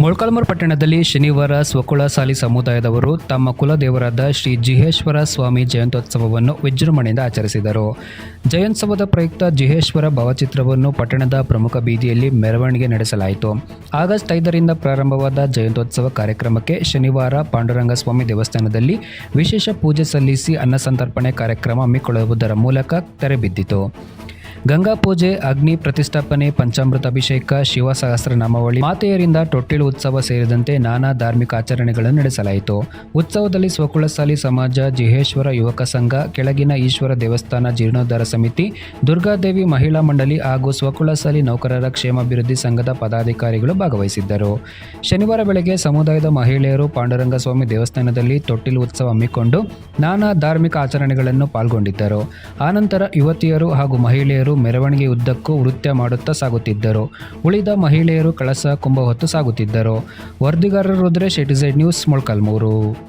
ಮೊಳಕಾಲ್ಮೂರು ಪಟ್ಟಣದಲ್ಲಿ ಶನಿವಾರ ಸ್ವಕುಳ ಸಾಲಿ ಸಮುದಾಯದವರು ತಮ್ಮ ಕುಲದೇವರಾದ ಶ್ರೀ ಜಿಹೇಶ್ವರ ಸ್ವಾಮಿ ಜಯಂತ್ಯೋತ್ಸವವನ್ನು ವಿಜೃಂಭಣೆಯಿಂದ ಆಚರಿಸಿದರು. ಜಯಂತ್ಸವದ ಪ್ರಯುಕ್ತ ಜಿಹೇಶ್ವರ ಭಾವಚಿತ್ರವನ್ನು ಪಟ್ಟಣದ ಪ್ರಮುಖ ಬೀದಿಯಲ್ಲಿ ಮೆರವಣಿಗೆ ನಡೆಸಲಾಯಿತು. ಆಗಸ್ಟ್ ಐದರಿಂದ ಪ್ರಾರಂಭವಾದ ಜಯಂತ್ಯೋತ್ಸವ ಕಾರ್ಯಕ್ರಮಕ್ಕೆ ಶನಿವಾರ ಪಾಂಡುರಂಗ ಸ್ವಾಮಿ ದೇವಸ್ಥಾನದಲ್ಲಿ ವಿಶೇಷ ಪೂಜೆ ಸಲ್ಲಿಸಿ ಅನ್ನಸಂತರ್ಪಣೆ ಕಾರ್ಯಕ್ರಮ ಹಮ್ಮಿಕೊಳ್ಳುವುದರ ಮೂಲಕ ತೆರೆಬಿದ್ದಿತು ಗಂಗಾ ಪೂಜೆ, ಅಗ್ನಿ ಪ್ರತಿಷ್ಠಾಪನೆ, ಪಂಚಾಮೃತ ಅಭಿಷೇಕ, ಶಿವ ಸಹಸ್ರನಾಮಾವಳಿ ಮಾತೆಯರಿಂದ ತೊಟ್ಟಿಲು ಉತ್ಸವ ಸೇರಿದಂತೆ ನಾನಾ ಧಾರ್ಮಿಕ ಆಚರಣೆಗಳನ್ನು ನಡೆಸಲಾಯಿತು. ಉತ್ಸವದಲ್ಲಿ ಸ್ವಕುಳಸಾಲಿ ಸಮಾಜ, ಜಿಹೇಶ್ವರ ಯುವಕ ಸಂಘ, ಕೆಳಗಿನ ಈಶ್ವರ ದೇವಸ್ಥಾನ, ಜೀರ್ಣೋದ್ಧಾರ ಸಮಿತಿ, ದುರ್ಗಾದೇವಿ ಮಹಿಳಾ ಮಂಡಳಿ ಹಾಗೂ ಸ್ವಕುಳಸಾಲಿ ನೌಕರರ ಕ್ಷೇಮಾಭಿವೃದ್ಧಿ ಸಂಘದ ಪದಾಧಿಕಾರಿಗಳು ಭಾಗವಹಿಸಿದ್ದರು. ಶನಿವಾರ ಬೆಳಗ್ಗೆ ಸಮುದಾಯದ ಮಹಿಳೆಯರು ಪಾಂಡುರಂಗ ಸ್ವಾಮಿ ದೇವಸ್ಥಾನದಲ್ಲಿ ತೊಟ್ಟಿಲು ಉತ್ಸವ ಹಮ್ಮಿಕೊಂಡು ನಾನಾ ಧಾರ್ಮಿಕ ಆಚರಣೆಗಳನ್ನು ಪಾಲ್ಗೊಂಡಿದ್ದರು. ಆನಂತರ ಯುವತಿಯರು ಹಾಗೂ ಮಹಿಳೆಯರು ಮೆರವಣಿಗೆ ಉದ್ದಕ್ಕೂ ನೃತ್ಯ ಮಾಡುತ್ತಾ ಸಾಗುತ್ತಿದ್ದರು. ಉಳಿದ ಮಹಿಳೆಯರು ಕಳಸ ಕುಂಭ ಹೊತ್ತು ಸಾಗುತ್ತಿದ್ದರು. ವರದಿಗಾರರು ರುದ್ರೇಶ್ ಎಟಿಸೈಡ್ ನ್ಯೂಸ್ ಮೊಳಕಾಲ್ಮೂರು.